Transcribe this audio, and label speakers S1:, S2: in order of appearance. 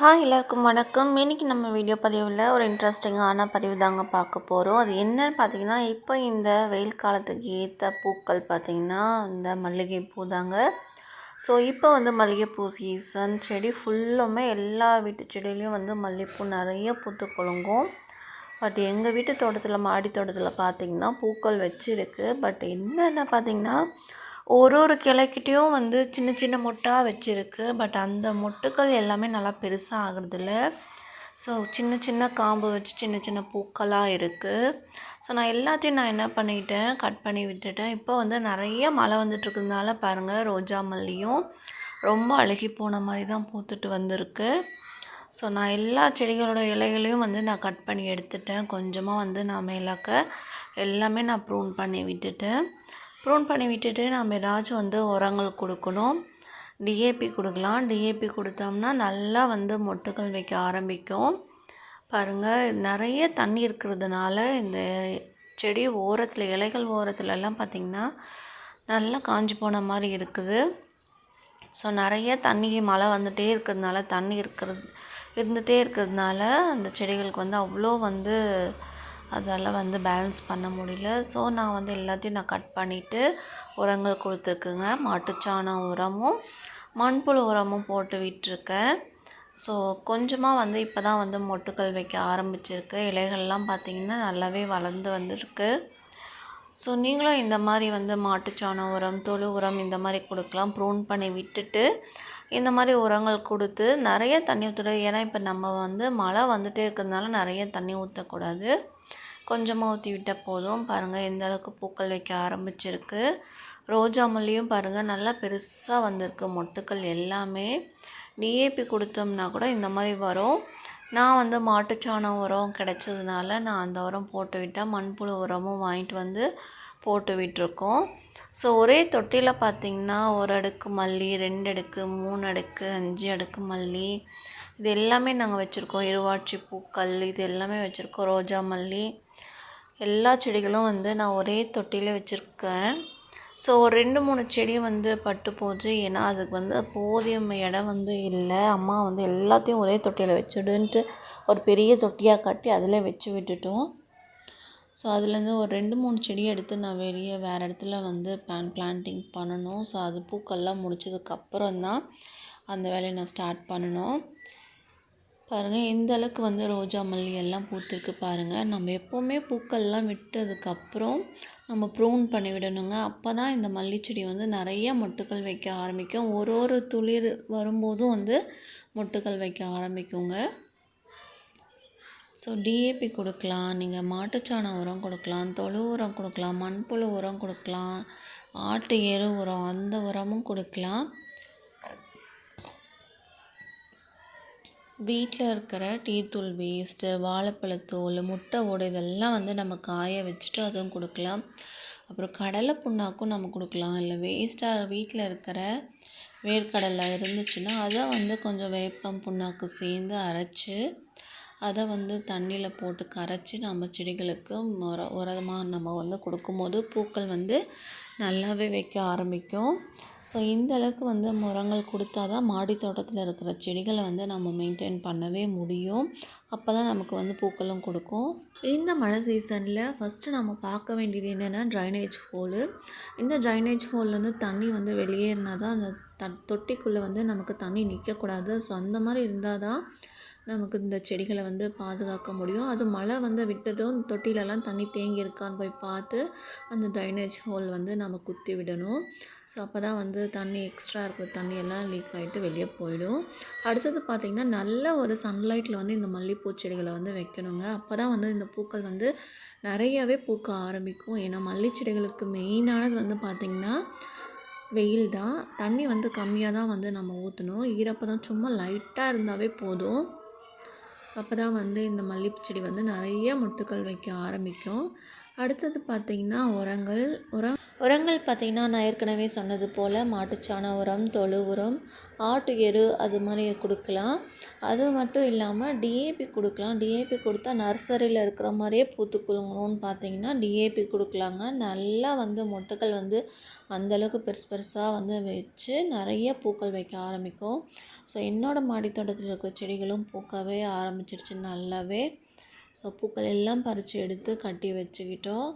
S1: Hi எல்லாருக்கும் வணக்கம். இன்றைக்கி நம்ம வீடியோ பதிவில் ஒரு இன்ட்ரெஸ்டிங்கான பதிவு தாங்க பார்க்க போகிறோம் அது என்னன்னு பார்த்தீங்கன்னா இப்போ இந்த வெயில் காலத்துக்கு ஏற்ற பூக்கள் பார்த்திங்கன்னா இந்த மல்லிகைப்பூ தாங்க. ஸோ இப்போ வந்து மல்லிகைப்பூ சீசன் செடி ஃபுல்லுமே எல்லா வீட்டு செடியிலையும் வந்து மல்லிகைப்பூ நிறைய பூத்து குலுங்கும். பட் எங்கள் வீட்டு தோட்டத்தில் மாடி தோட்டத்தில் பார்த்திங்கன்னா பூக்கள் வச்சுருக்கு. பட் என்னென்ன பார்த்திங்கன்னா ஒரு ஒரு கிளைக்கிட்டேயும் வந்து சின்ன சின்ன மொட்டாக வச்சுருக்கு. பட் அந்த மொட்டுக்கள் எல்லாமே நல்லா பெருசாக ஆகுறதில்ல. ஸோ சின்ன சின்ன காம்பு வச்சு சின்ன சின்ன பூக்களாக இருக்குது ஸோ நான் எல்லாத்தையும் நான் என்ன பண்ணிட்டேன் கட் பண்ணி விட்டுட்டேன். இப்போ வந்து நிறைய மழை வந்துட்டுருக்கிறதுனால பாருங்கள் ரோஜா மல்லியும் ரொம்ப அழுகி போன மாதிரி தான் பூத்துட்டு வந்திருக்கு. ஸோ நான் எல்லா செடிகளோட இலைகளையும் வந்து நான் கட் பண்ணி எடுத்துட்டேன். கொஞ்சமாக வந்து நான் மேலாக்க எல்லாமே நான் ப்ரூன் பண்ணி விட்டுட்டேன். ப்ரூன் பண்ணி விட்டுட்டு நம்ம ஏதாச்சும் வந்து உரங்கள் கொடுக்கணும். டிஏபி கொடுக்கலாம். டிஏபி கொடுத்தோம்னா நல்லா வந்து மொட்டுக்கள் வைக்க ஆரம்பிக்கும். பாருங்கள் நிறைய தண்ணி இருக்கிறதுனால இந்த செடி ஓரத்தில் இலைகள் ஓரத்துலலாம் பார்த்திங்கன்னா நல்லா காஞ்சி போன மாதிரி இருக்குது. ஸோ நிறைய தண்ணி மழை வந்துகிட்டே இருக்கிறதுனால தண்ணி இருக்கிறது இருந்துகிட்டே இருக்கிறதுனால அந்த செடிகளுக்கு வந்து அவ்வளோ வந்து அதால் வந்து பேலன்ஸ் பண்ண முடியல. ஸோ நான் வந்து எல்லாத்தையும் நான் கட் பண்ணிவிட்டு உரங்கள் கொடுத்துருக்குங்க. மாட்டுச்சாணம் உரமும் மண்புழு உரமும் போட்டு விட்டுருக்கேன். ஸோ கொஞ்சமாக வந்து இப்போ தான் வந்து மொட்டுக்கள் வைக்க ஆரம்பிச்சிருக்கு. இலைகள்லாம் பார்த்திங்கன்னா நல்லாவே வளர்ந்து வந்திருக்கு. ஸோ நீங்களும் இந்த மாதிரி வந்து மாட்டுச்சாணம் உரம் தொழு உரம் இந்த மாதிரி கொடுக்கலாம். ப்ரூன் பண்ணி விட்டுட்டு இந்த மாதிரி உரங்கள் கொடுத்து நிறைய தண்ணி ஊற்றுறது ஏன்னா இப்போ நம்ம வந்து மழை வந்துகிட்டே இருக்கிறதுனால நிறைய தண்ணி ஊற்றக்கூடாது கொஞ்சமாக ஊற்றி விட்டால் போதும். பாருங்கள் எந்த அளவுக்கு பூக்கள் வைக்க ஆரம்பிச்சிருக்கு. ரோஜா மல்லியும் பாருங்கள் நல்லா பெருசாக வந்திருக்கு. மொட்டுக்கள் எல்லாமே. டிஏபி கொடுத்தோம்னா கூட இந்த மாதிரி வரும். நான் வந்து மாட்டுச்சாணம் உரம் கிடச்சதுனால நான் அந்த உரம் போட்டு விட்டேன். மண்புழு உரமும் வாங்கிட்டு வந்து போட்டு விட்டுருக்கோம். ஸோ ஒரே தொட்டியில் பார்த்திங்கன்னா ஒரு அடுக்கு மல்லி ரெண்டு அடுக்கு மூணு அடுக்கு அஞ்சு அடுக்கு மல்லி. இது எல்லாமே நாங்கள் வச்சுருக்கோம். இருவாட்சி பூக்கள் இது எல்லாமே வச்சுருக்கோம். ரோஜா மல்லி. எல்லா செடிகளும் வந்து நான் ஒரே தொட்டியில் வச்சுருக்கேன். ஸோ ஒரு ரெண்டு மூணு செடி வந்து பட்டு போச்சு. ஏன்னா அதுக்கு வந்து போதிய இடம் வந்து இல்லை. அம்மா வந்து எல்லாத்தையும் ஒரே தொட்டியில் வச்சுடுன்ட்டு ஒரு பெரிய தொட்டியாக கட்டி அதில் வச்சு விட்டுட்டோம். ஸோ அதுலேருந்து ஒரு ரெண்டு மூணு செடி எடுத்து நான் வெளியே வேறு இடத்துல வந்து பிளான் பிளான்டிங் பண்ணணும். ஸோ அது பூக்கள்லாம் முடிச்சதுக்கப்புறம் தான் அந்த வேலையை நான் ஸ்டார்ட் பண்ணணும். பாருங்கள் எந்த அளவுக்கு வந்து ரோஜா மல்லி எல்லாம் பூத்திருக்கு பாருங்கள் நம்ம எப்போவுமே பூக்கள்லாம் விட்டதுக்கப்புறம் நம்ம ப்ரூன் பண்ணி விடணுங்க. அப்போ தான் இந்த மல்லிச்செடி வந்து நிறைய மொட்டுக்கள் வைக்க ஆரம்பிக்கும். ஒரு ஒரு துளிர் வரும்போதும் வந்து மொட்டுக்கள் வைக்க ஆரம்பிக்குங்க. ஸோ டிஏபி கொடுக்கலாம். நீங்கள் மாட்டுச்சாணம் உரம் கொடுக்கலாம் தொழு உரம் கொடுக்கலாம் மண்புழு உரம் கொடுக்கலாம் ஆட்டு எரு உரம் அந்த உரமும் கொடுக்கலாம். வீட்டில் இருக்கிற டீத்தூள் வேஸ்ட்டு வாழைப்பழத்தோல் முட்டை ஓடு இதெல்லாம் வந்து நம்ம காய வச்சுட்டு அதுவும் கொடுக்கலாம். அப்புறம் கடலை புண்ணாக்கும் நம்ம கொடுக்கலாம். இல்லை வேஸ்ட்டாக வீட்டில் இருக்கிற வேர்க்கடலை இருந்துச்சுன்னா அதை வந்து கொஞ்சம் வேப்பம் புண்ணாக்கு சேர்ந்து அரைச்சி அதை வந்து தண்ணியில் போட்டு கரைச்சி நம்ம செடிகளுக்கு உர உரமாக நம்ம வந்து கொடுக்கும்போது பூக்கள் வந்து நல்லாவே வைக்க ஆரம்பிக்கும். ஸோ இந்த அளவுக்கு வந்து உரங்கள் கொடுத்தா தான் மாடி தோட்டத்தில் இருக்கிற செடிகளை வந்து நம்ம மெயின்டைன் பண்ணவே முடியும். அப்போ தான் நமக்கு வந்து பூக்களும் கொடுக்கும். இந்த மழை சீசனில் ஃபஸ்ட்டு நம்ம பார்க்க வேண்டியது என்னென்னா ட்ரைனேஜ் ஹோலு இந்த ட்ரைனேஜ் ஹோல்லேருந்து தண்ணி வந்து வெளியேறினா தான் அந்த த தொட்டிக்குள்ளே வந்து நமக்கு தண்ணி நிற்கக்கூடாது ஸோ அந்த மாதிரி இருந்தால் தான் நமக்கு இந்த செடிகளை வந்து பாதுகாக்க முடியும். அது மழை வந்து விட்டதும் தொட்டிலெல்லாம் தண்ணி தேங்கி இருக்கான்னு போய் பார்த்து அந்த ட்ரைனேஜ் ஹோல் வந்து நம்ம குத்தி விடணும். ஸோ அப்போ தான் வந்து தண்ணி எக்ஸ்ட்ரா இருக்கிற தண்ணியெல்லாம் லீக் ஆகிட்டு வெளியே போயிடும். அடுத்தது பார்த்திங்கன்னா நல்ல ஒரு சன்லைட்டில் வந்து இந்த மல்லிகைப்பூ செடிகளை வந்து வைக்கணுங்க. அப்போ தான் வந்து இந்த பூக்கள் வந்து நிறையவே பூக்க ஆரம்பிக்கும். ஏன்னா மல்லி செடிகளுக்கு மெயினானது வந்து பார்த்திங்கன்னா வெயில் தான். தண்ணி வந்து கம்மியாக தான் வந்து நம்ம ஊற்றணும் ஈரப்பதம் சும்மா லைட்டாக இருந்தாவே போதும். அப்போ தான் வந்து இந்த மல்லிகைப்பூ செடி வந்து நிறைய மொட்டுக்கள் வைக்க ஆரம்பிக்கும். அடுத்தது பார்த்திங்கன்னா உரங்கள். உரம் உரங்கள் பார்த்திங்கன்னா நான் ஏற்கனவே சொன்னது போல் மாட்டுச்சாண உரம் தொழு உரம் ஆட்டு எரு அது மாதிரி கொடுக்கலாம். அது மட்டும் இல்லாமல் டிஏபி கொடுக்கலாம். டிஏபி கொடுத்தா நர்சரியில் இருக்கிற மாதிரியே பூத்து குலுங்கணும்னு பார்த்தீங்கன்னா டிஏபி கொடுக்கலாங்க. நல்லா வந்து மொட்டுக்கள் வந்து அந்தளவுக்கு பெருசு பெருசாக வந்து வச்சு நிறைய பூக்கள் வைக்க ஆரம்பிக்கும். ஸோ என்னோடய மாடித்தோட்டத்தில் இருக்கிற செடிகளும் பூக்கவே ஆரம்பிச்சிருச்சு நல்லாவே. ஸோ பூக்கள் எல்லாம் பறித்து எடுத்து கட்டி வச்சுக்கிட்டோம்.